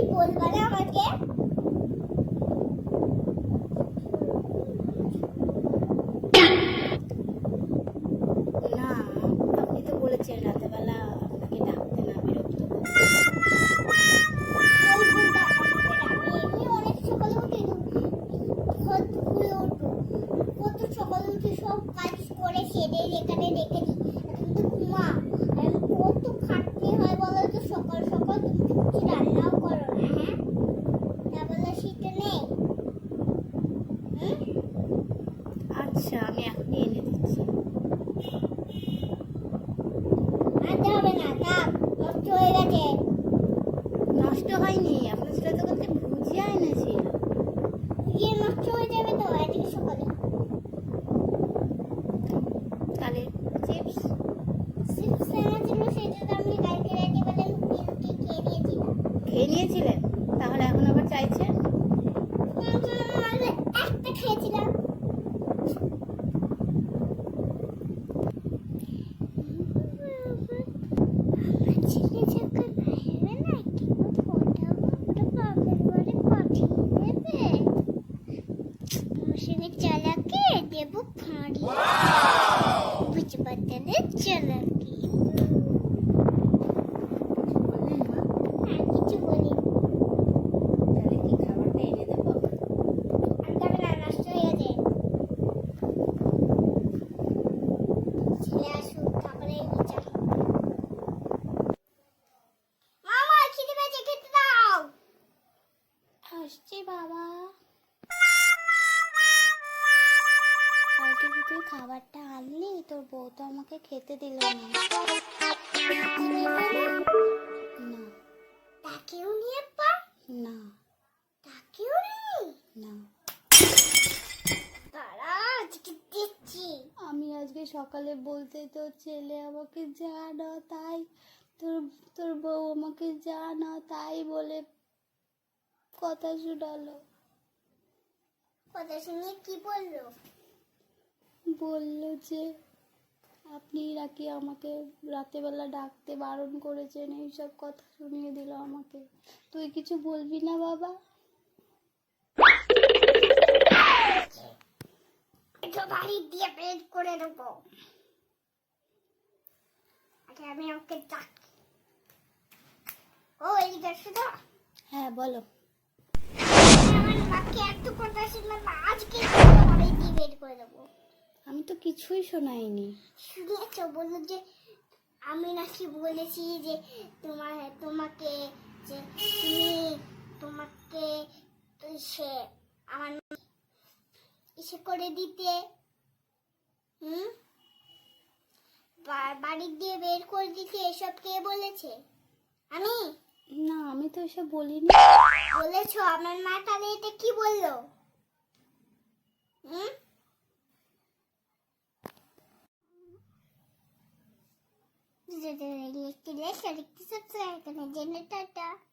কি বলবা না আমাকে? না আপনি তো বলেছেন রাতেবেলা আপনাকে ডাকতে না বিরক্ত করতে। ওই বলটা আমাকে ডাকে এমনি অনেক সকালে উঠে ঘর খুলে উঠো কত সকালে উঠে সব কাজ করে সেরে এখানে রেখে দিই আর তুমি তো ঘুমা আর আমি কত খাটনি হয় বলো তো সকাল সকাল তুমি তো কিছু রান্নাও করো না হ্যাঁ তা বলে শীতে নেই হুম? আচ্ছা আমি এখনই এনে দিচ্ছি। আনতে হবে না থাক নষ্ট হয়ে গেছে। নষ্ট হয়নি আপনার ছেলে তো কালকে ভুজিয়া এনেছিল গিয়ে নষ্ট হয়ে যাবে তো আজকে সকালে। তাহলে চিপস? চিপস এনেছিল সেটা তো আমি কালকে রাতে বেলা লুকিয়ে লুকিয়ে খেয়ে নিয়েছিলাম। খেয়ে নিয়েছিলেন তাহলে এখন আবার চাইছেন আমি একটা খেয়েছিলাম ছেলে যখন আসবে না কেউ ফটো ফটো বাপের বাড়ি পাঠিয়ে দেবে মশিনে চালাকে দেব ফাঁড়ি বুঝবাতালে চালাকি বললেন মা আর কিছু বলি তাহলে কি খাবারটা এনে দেবো আনতে হবে না নষ্ট হয়ে গেছে ছেলে আসুক তারপরে নিচে মামা খিদে পেয়েছে খেতে দাও আসছি বাবা কালকে যে তুই খাবারটা আনলি? তোর বউ তো আমাকে খেতে দিল না। না। তাকেও নিয়ে পা? না। তাকেও নেই না। আমি আজকে সকালে বলতে তোর ছেলে আমাকে যা না তাই? তোর তোর বউ আমাকে যা না তাই বলে কথা শোনালো। কথা শুনিয়ে কি বলল? বলল যে আপনি নাকি আমাকে রাতেবেলা ডাকতে বারণ করেছেন? এইসব কথা শুনিয়ে দিল আমাকে। তুই কিছু বলবি না বাবা? বাড়ি দিয়ে বের করে দেবো। আমি ওকে ডাক। ও আসো তো হ্যাঁ বলো। আমার মাকে এত কথা শুনলে না আজকে বাড়ি দিয়ে বের করে দেবো। আমি তো কিছুই শোনাইনি। শুনেছো বলল যে আমি নাকি বলেছি যে তোমার তোমাকে যে তুমি তোমাকে সে আমার ইসে করে দিতে। হুম? বাড়ি দিয়ে বের করে দিতে এসব কে বলেছে? আমি? না আমি তো এসব বলিনি। বলেছ আমার মা তাহলে এটা কি বলল? ジルでリッキーでした。リッキーサブスクライブね、ジェネタタ。